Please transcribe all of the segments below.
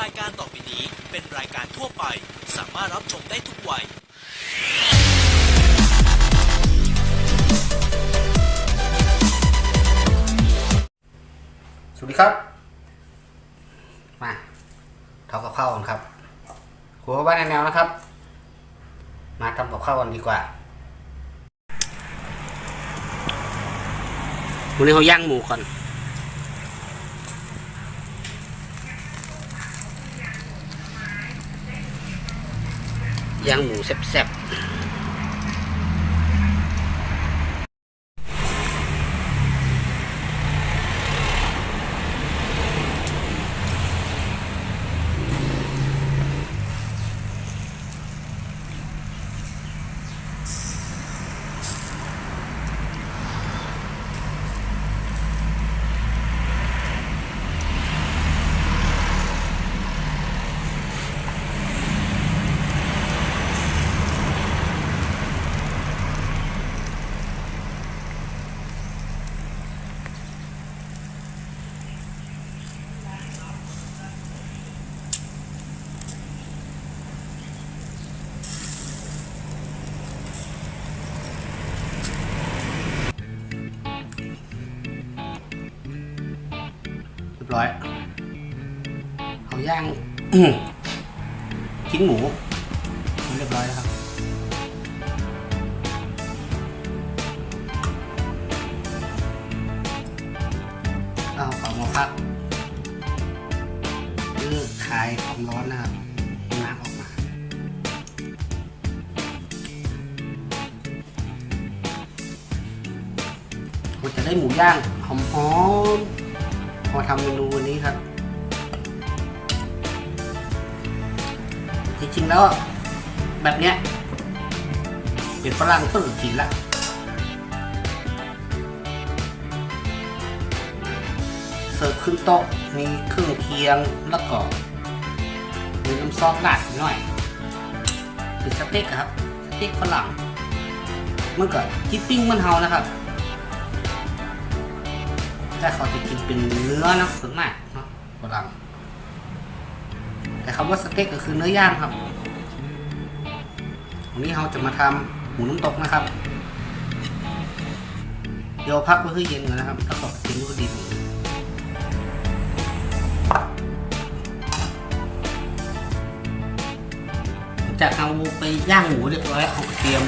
รายการต่อไปนี้เป็นรายการทั่วไป สามารถรับชมได้ทุกวัย สวัสดีครับ มาทำกับข้าวกันครับครัวบ้านแนวนะครับ มาทำกับข้าวกันดีกว่าวันนี้เขาย่างหมูก่อน ย่างหมูแซ่บๆ ย่าง ชิ้นหมูเรียบร้อยแล้วครับเอาเอามาพักคือคลายความร้อนนะครับน้ำออกมาเราจะได้หมูย่างหอมๆพอทำเมนูวันนี้ครับ จริงๆแล้วแบบเนี้ยเป็นฝรั่งต้นกินละเสิร์ฟขึ้นโต๊ะมีเครื่องเคียงแล้วก็มีน้ำซอสราดหน่อยเป็นสเต็กครับสเต็กฝรั่งมันก็จิ๊ปปิ้งมันเฮานะครับแต่เขาจะกินเป็นเนื้อนะส่วนมากเนาะฝรั่ง แต่คำว่าสเต็กก็คือเนื้อย่างครับวันนี้เราจะมาทำหมูน้ำตกนะครับ เดี๋ยวพักไว้ให้เย็นก่อนนะครับแล้วก็กินลูกดิบหลังจากเอาไปย่างหมูเรียบร้อยเอาเตรียม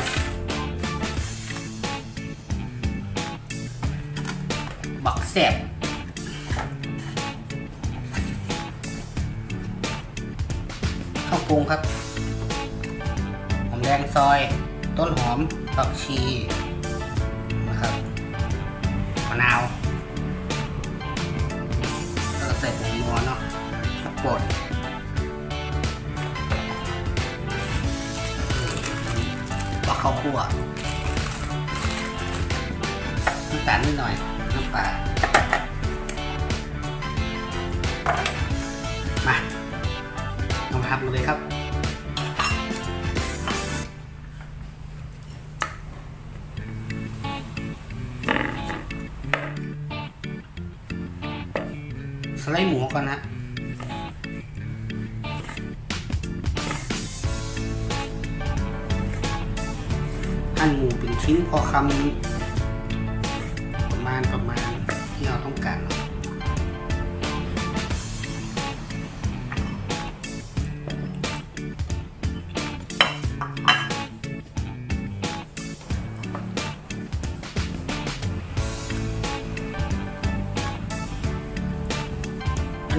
บักแสบ ปรุงครับหอมแดงซอย ต้นหอมผักชีนะครับมะนาวแล้วก็ใส่ผงนัวเนาะผักป่นบักข้าวคั่วน้ำตาลนิดหน่อยน้ำปลามา ทำกันเลยครับ สไลด์หมูก่อนนะหั่นหมูเป็นชิ้นพอคำ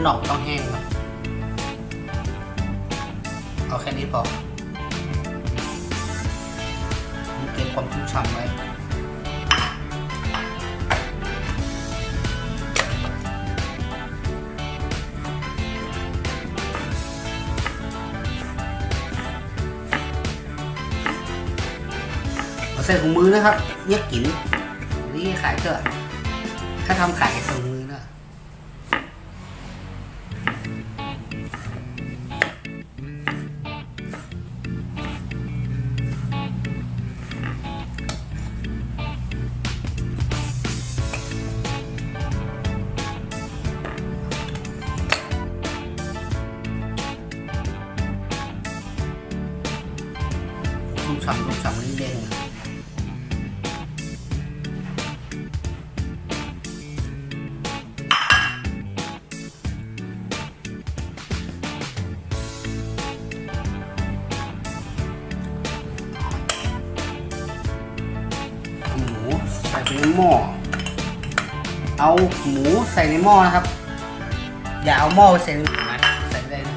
นหนอกต้องแห้งเนาะเอาแค่นี้พอมันเก็บความชุ่มฉ่ำไว้เอาใส่ถุงมือนะครับเรียกกินนี่ขายเถอะถ้าทำขายใส่ถุง ในหม้อ เอาหมูใส่ในหม้อนะครับ อย่าเอาหม้อไปใส่ในหมูนะใส่ได้นะ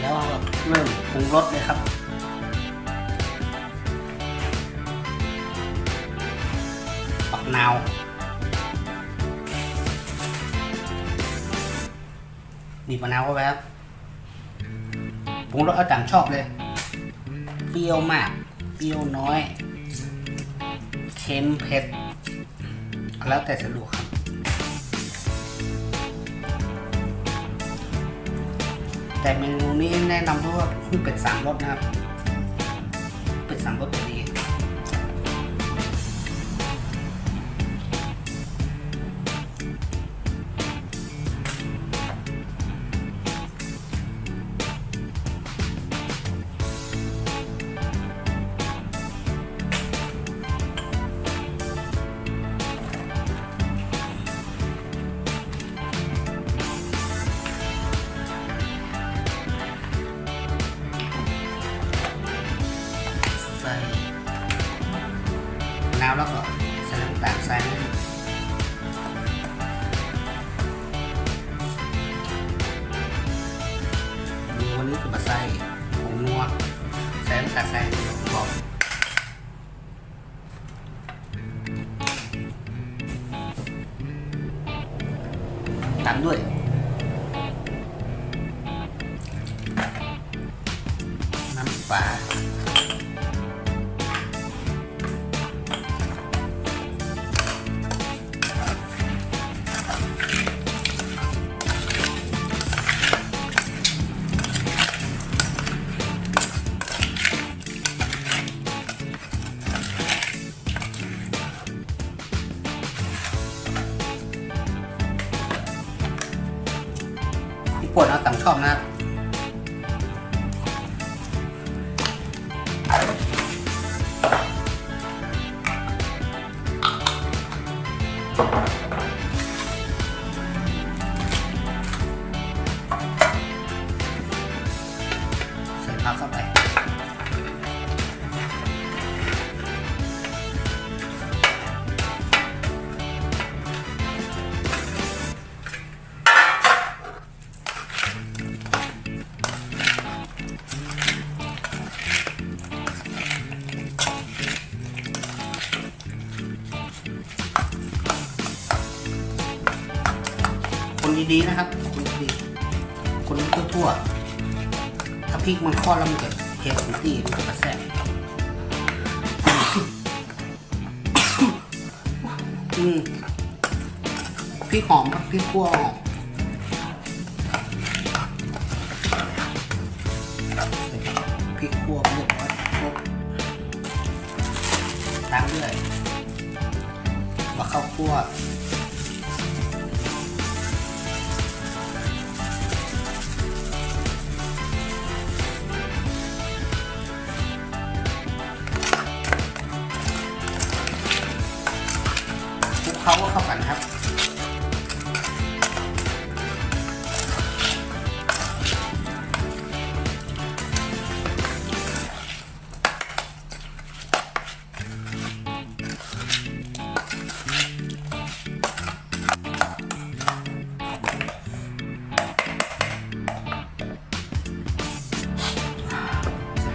แล้วเราเริ่มปรุงรสเลยครับปักนาวบีบมะนาวเข้าไปครับปรุงรสเอาตามชอบเลย รี้ยวมาก เปรี้ยวน้อย เค็มเผ็ด แล้วแต่สะดวกครับแต่เมนูนี้แนะนำเพราะว่าเพิ่งเป็ดสามรสนะครับ เป็ดสามรส น้าพี่ปวดเอาตามชอบนะครับ ใส่ผักเข้าไปคนดีๆนะครับ คนดีๆคนทั่วๆ พริกมันทอดแล้วมันจะเผ็ดถึงที่มันจะแซ่บอืมพริกหอมครับพริกขั่วหอมพริกขั่วเรียบร้อยครบตามด้วยมะข้าคั่ว เคล้าก็เข้ากันครับ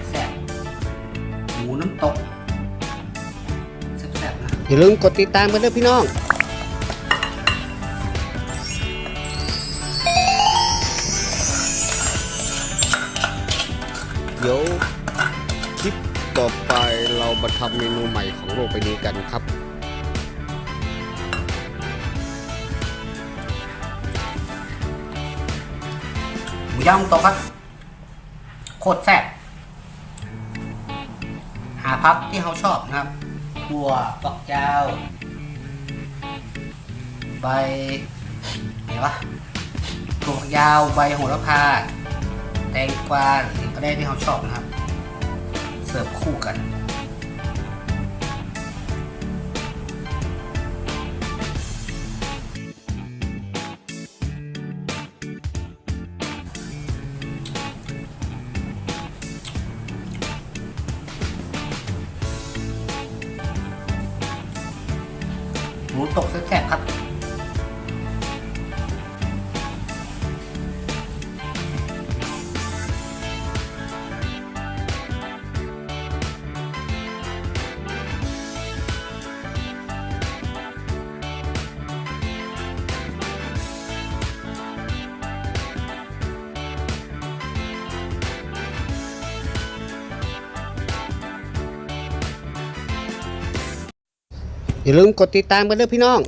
แซ่บหมูน้ำตก อย่าลืมกดติดตามกันด้วยพี่น้องเดี๋ยวคลิปต่อไปเรามาทำเมนูใหม่ของโลกใบนี้กันครับ หมูย่างตกครับ โคตรแซ่บหาพักที่เขาชอบนะครับ ถั่วปักยาวใบไหนวะถั่วฝักยาวใบโหระพา แตงกวาหรือก็ได้ที่เขาชอบนะครับ เสิร์ฟคู่กัน ตกแซ่บๆครับ อย่าลืมกดติดตามกันด้วยพี่น้อง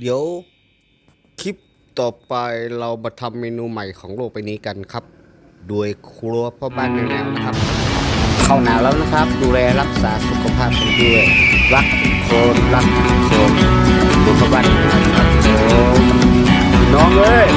เดี๋ยวคลิปต่อไปเรามาทำเมนูใหม่ของโลกไปนี้กันครับ โดยครัวพ่อบ้านแนวนะครับ เข้าหนาวแล้วนะครับ ดูแลรักษาสุขภาพกันด้วย รักคนรักคนดูพ่อบ้านน้องเอ้ย